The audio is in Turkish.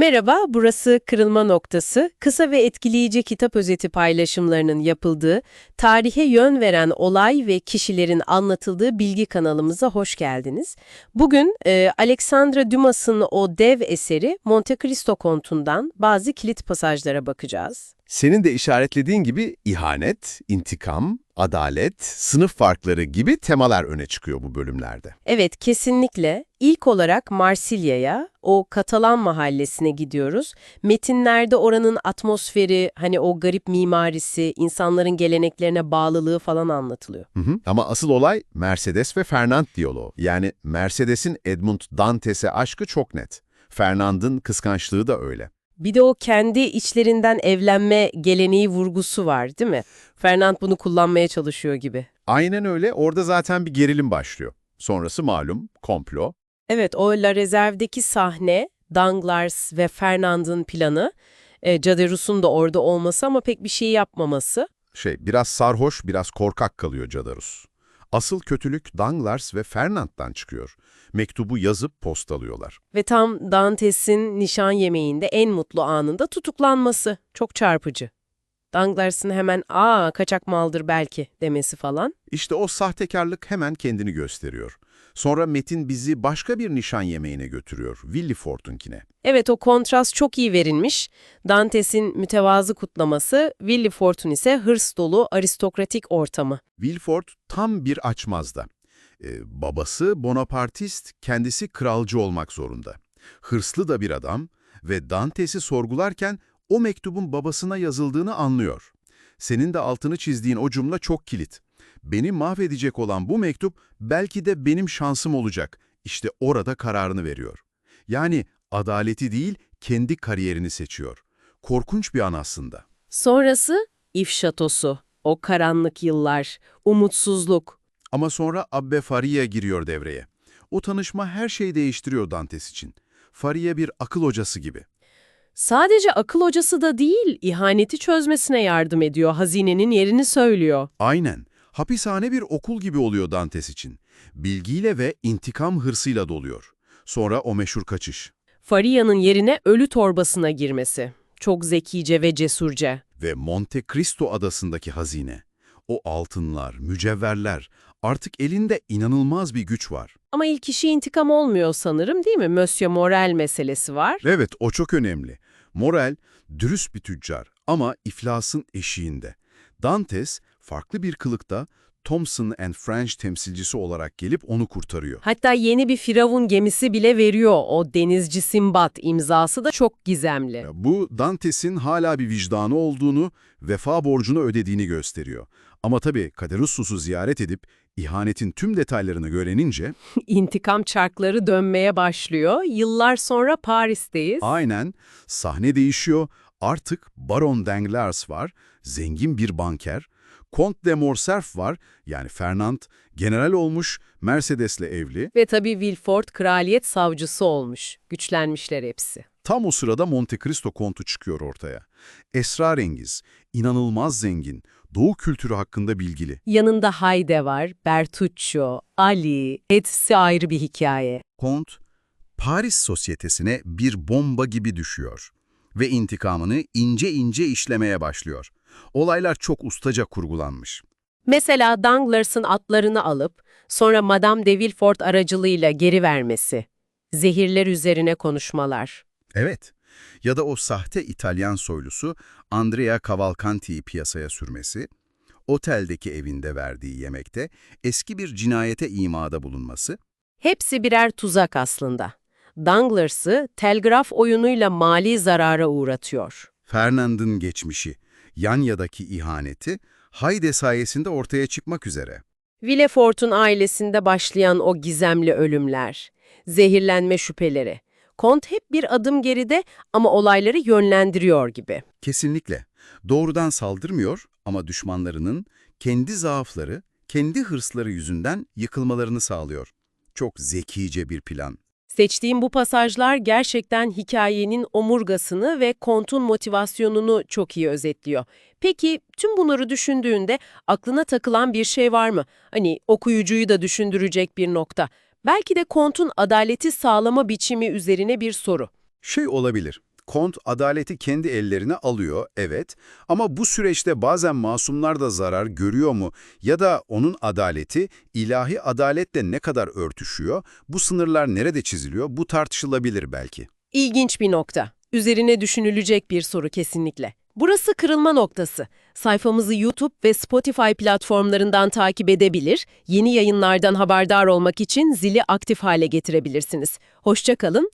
Merhaba, burası Kırılma Noktası. Kısa ve etkileyici kitap özeti paylaşımlarının yapıldığı, tarihe yön veren olay ve kişilerin anlatıldığı bilgi kanalımıza hoş geldiniz. Bugün e, Alexandra Dumas'ın o dev eseri Monte Cristo Kontu'ndan bazı kilit pasajlara bakacağız. Senin de işaretlediğin gibi ihanet, intikam, adalet, sınıf farkları gibi temalar öne çıkıyor bu bölümlerde. Evet, kesinlikle. İlk olarak Marsilya'ya, o Katalan mahallesine gidiyoruz. Metinlerde oranın atmosferi, hani o garip mimarisi, insanların geleneklerine bağlılığı falan anlatılıyor. Hı hı. Ama asıl olay Mercedes ve Fernand diyaloğu. Yani Mercedes'in Edmund Dantes'e aşkı çok net. Fernand'ın kıskançlığı da öyle. Bir de o kendi içlerinden evlenme geleneği vurgusu var değil mi? Fernand bunu kullanmaya çalışıyor gibi. Aynen öyle. Orada zaten bir gerilim başlıyor. Sonrası malum, komplo. Evet, o La Reserve'deki sahne, Danglars ve Fernand'ın planı, e, Caderus'un da orada olması ama pek bir şey yapmaması. Şey, biraz sarhoş, biraz korkak kalıyor Cadarus. Asıl kötülük Danglars ve Fernand'dan çıkıyor. Mektubu yazıp postalıyorlar. Ve tam Dantes'in nişan yemeğinde en mutlu anında tutuklanması. Çok çarpıcı. Danglars'ın hemen ''aa kaçak maldır belki'' demesi falan. İşte o sahtekarlık hemen kendini gösteriyor. Sonra Metin bizi başka bir nişan yemeğine götürüyor, Willifort'unkine. Evet o kontrast çok iyi verilmiş. Dantes'in mütevazı kutlaması, Willifort'un ise hırs dolu aristokratik ortamı. Wilford tam bir açmazda. Ee, babası Bonapartist, kendisi kralcı olmak zorunda. Hırslı da bir adam ve Dantes'i sorgularken o mektubun babasına yazıldığını anlıyor. Senin de altını çizdiğin o cümle çok kilit. Beni mahvedecek olan bu mektup belki de benim şansım olacak. İşte orada kararını veriyor. Yani adaleti değil, kendi kariyerini seçiyor. Korkunç bir an aslında. Sonrası İfşatosu, o karanlık yıllar, umutsuzluk. Ama sonra Abbe Faria giriyor devreye. O tanışma her şeyi değiştiriyor Dantes için. Faria bir akıl hocası gibi. Sadece akıl hocası da değil, ihaneti çözmesine yardım ediyor, hazinenin yerini söylüyor. Aynen. Hapishane bir okul gibi oluyor Dantes için. Bilgiyle ve intikam hırsıyla doluyor. Sonra o meşhur kaçış. Faria'nın yerine ölü torbasına girmesi. Çok zekice ve cesurca. Ve Monte Cristo adasındaki hazine. O altınlar, mücevherler, artık elinde inanılmaz bir güç var. Ama ilk işi intikam olmuyor sanırım değil mi? Monsieur Morel meselesi var. Evet, o çok önemli. Morel, dürüst bir tüccar ama iflasın eşiğinde. Dantes, farklı bir kılıkta Thompson and French temsilcisi olarak gelip onu kurtarıyor. Hatta yeni bir firavun gemisi bile veriyor. O denizci Simbat imzası da çok gizemli. Bu, Dantes'in hala bir vicdanı olduğunu, vefa borcunu ödediğini gösteriyor. Ama tabii Caderussus'u ziyaret edip ihanetin tüm detaylarını öğrenince İntikam çarkları dönmeye başlıyor. Yıllar sonra Paris'teyiz. aynen sahne değişiyor. Artık Baron Danglars var, zengin bir banker. Comte de Morcerf var, yani Fernand, general olmuş, Mercedes'le evli. Ve tabii Wilford kraliyet savcısı olmuş. Güçlenmişler hepsi. Tam o sırada Monte Cristo kontu çıkıyor ortaya. Esrarengiz, inanılmaz zengin, doğu kültürü hakkında bilgili. Yanında Hayde var, Bertuccio, Ali, hepsi ayrı bir hikaye. Kont, Paris sosyetesine bir bomba gibi düşüyor ve intikamını ince ince işlemeye başlıyor. Olaylar çok ustaca kurgulanmış. Mesela Danglars'ın atlarını alıp sonra Madame de Villefort aracılığıyla geri vermesi. Zehirler üzerine konuşmalar. Evet, ya da o sahte İtalyan soylusu Andrea Cavalcanti'yi piyasaya sürmesi, oteldeki evinde verdiği yemekte eski bir cinayete imada bulunması, Hepsi birer tuzak aslında. Danglars'ı telgraf oyunuyla mali zarara uğratıyor. Fernand'ın geçmişi, Yanya'daki ihaneti, Hayde sayesinde ortaya çıkmak üzere. Villefort'un ailesinde başlayan o gizemli ölümler, zehirlenme şüpheleri. Kont hep bir adım geride ama olayları yönlendiriyor gibi. Kesinlikle. Doğrudan saldırmıyor ama düşmanlarının kendi zaafları, kendi hırsları yüzünden yıkılmalarını sağlıyor. Çok zekice bir plan. Seçtiğim bu pasajlar gerçekten hikayenin omurgasını ve Kont'un motivasyonunu çok iyi özetliyor. Peki tüm bunları düşündüğünde aklına takılan bir şey var mı? Hani okuyucuyu da düşündürecek bir nokta. Belki de Kont'un adaleti sağlama biçimi üzerine bir soru. Şey olabilir, Kont adaleti kendi ellerine alıyor, evet. Ama bu süreçte bazen masumlar da zarar görüyor mu? Ya da onun adaleti ilahi adaletle ne kadar örtüşüyor? Bu sınırlar nerede çiziliyor? Bu tartışılabilir belki. İlginç bir nokta. Üzerine düşünülecek bir soru kesinlikle. Burası kırılma noktası. Sayfamızı YouTube ve Spotify platformlarından takip edebilir, yeni yayınlardan haberdar olmak için zili aktif hale getirebilirsiniz. Hoşça kalın,